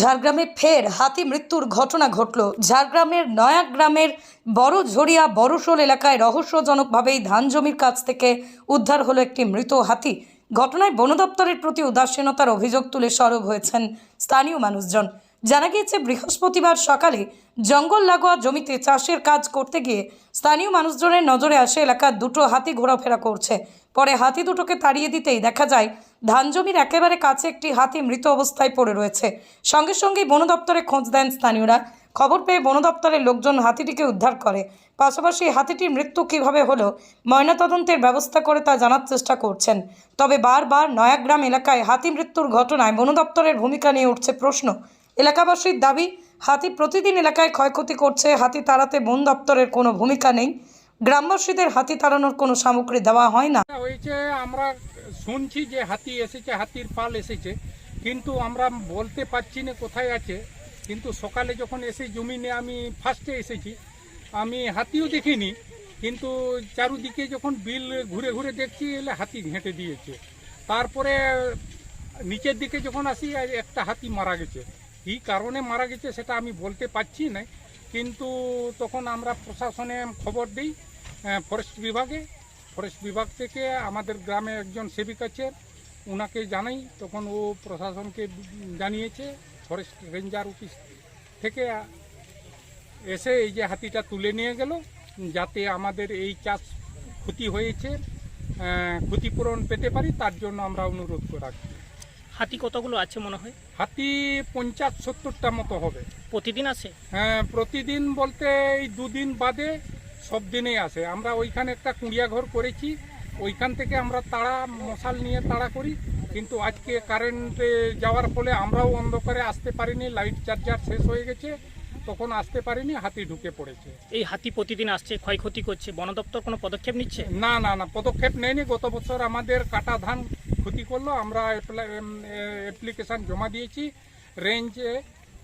ঝাড়গ্রামে ফের হাতি মৃত্যুর ঘটনা ঘটল। ঝাড়গ্রামের নয়া গ্রামের বড় ঝরিয়া বড়শোল এলাকায় রহস্যজনকভাবেই ধান জমির কাছ থেকে উদ্ধার হলো একটি মৃত হাতি। ঘটনায় বন দপ্তরের প্রতি উদাসীনতার অভিযোগ তুলে সরব হয়েছেন স্থানীয় মানুষজন। জানা গিয়েছে, বৃহস্পতিবার সকালে জঙ্গল লাগোয়া জমিতে চাষের কাজ করতে গিয়ে স্থানীয় মানুষজনের নজরে আসে এলাকার দুটো হাতি ঘোরাফেরা করছে। পরে হাতি দুটোকে তাড়িয়ে দিতেই দেখা যায় ধান জমির একেবারে কাছে একটি হাতি মৃত অবস্থায় পড়ে রয়েছে। সঙ্গে সঙ্গেই বন দপ্তরে খোঁজ দেন স্থানীয়রা। খবর পেয়ে বন দপ্তরের লোকজন হাতিটিকে উদ্ধার করে। পাশাপাশি হাতিটির মৃত্যু কীভাবে হলো, ময়নাতদন্তের ব্যবস্থা করে তা জানার চেষ্টা করছেন। তবে বারবার নয়াগ্রাম এলাকায় হাতি মৃত্যুর ঘটনায় বন দপ্তরের ভূমিকা নিয়ে উঠছে প্রশ্ন। এলাকাবাসীর দাবি, হাতি প্রতিদিন এলাকায় ক্ষয়ক্ষতি করছে, হাতি তাড়াতে বন দপ্তরের কোনো ভূমিকা নেই। গ্রামবাসীদের হাতি তাড়ানোর কোনো সামগ্রী দেওয়া হয় না। হয়েছে, আমরা শুনছি যে হাতি এসেছে, হাতির পাল এসেছে, কিন্তু আমরা বলতে পারছি না কোথায় আছে। কিন্তু সকালে যখন এসে জমিনে আমি ফার্স্টে এসেছি, আমি হাতিও দেখিনি, কিন্তু চারুদিকে যখন বিল ঘুরে ঘুরে দেখছি, এলে হাতি ঘেঁটে দিয়েছে। তারপরে নিচের দিকে যখন আসি একটা হাতি মারা গেছে। কী কারণে মারা গেছে সেটা আমি বলতে পারছি না, কিন্তু তখন আমরা প্রশাসনে খবর দিই। ফরেস্ট বিভাগে ফরেস্ট বিভাগ থেকে আমাদের গ্রামে একজন সেবিক আছে ওনাকে জানাই তখন ও প্রশাসনকে জানিয়েছে ফরেস্ট রেঞ্জার অফিস থেকে এসে এই যে হাতিটা তুলে নিয়ে গেল যাতে আমাদের এই চাষ ক্ষতি হয়েছে ক্ষতিপূরণ পেতে পারি তার জন্য আমরা অনুরোধ রাখছি। হাতি কতগুলো আছে মনে হয়? হাতি পঞ্চাশ সত্তরটা মতো হবে। প্রতিদিন আছে হ্যাঁ প্রতিদিন বলতে এই দুদিন বাদে সব দিনেই আসে। আমরা ওইখানে একটা কুঁড়িয়া ঘর করেছি। ওইখান থেকে আমরা তাড়া মশাল নিয়ে তাড়া করি। কিন্তু আজকে কারেন্টে যাওয়ার ফলে আমরাও অন্ধকারে আসতে পারিনি লাইট চার্জার শেষ হয়ে গেছে। তখন আসতে পারিনি হাতি ঢুকে পড়েছে। এই হাতি প্রতিদিন আসছে ক্ষয়ক্ষতি করছে বন দপ্তর কোনো পদক্ষেপ নিচ্ছে? না না না পদক্ষেপ নেয়নি। গত বছর আমাদের কাটা ধান ক্ষতি করল। আমরা অ্যাপ্লিকেশন জমা দিয়েছি। রেঞ্জে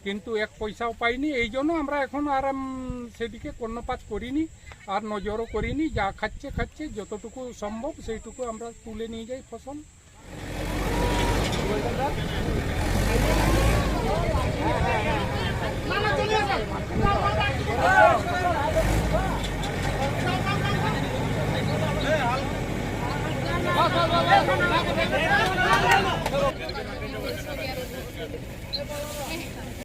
কিন্তু এক পয়সাও পাইনি, এই জন্য আমরা এখন আর সেদিকে কর্ণপাত করিনি, আর নজরও করিনি, যা খাচ্ছে খাচ্ছে, যতটুকু সম্ভব সেইটুকু আমরা তুলে নিয়ে যাই ফসল।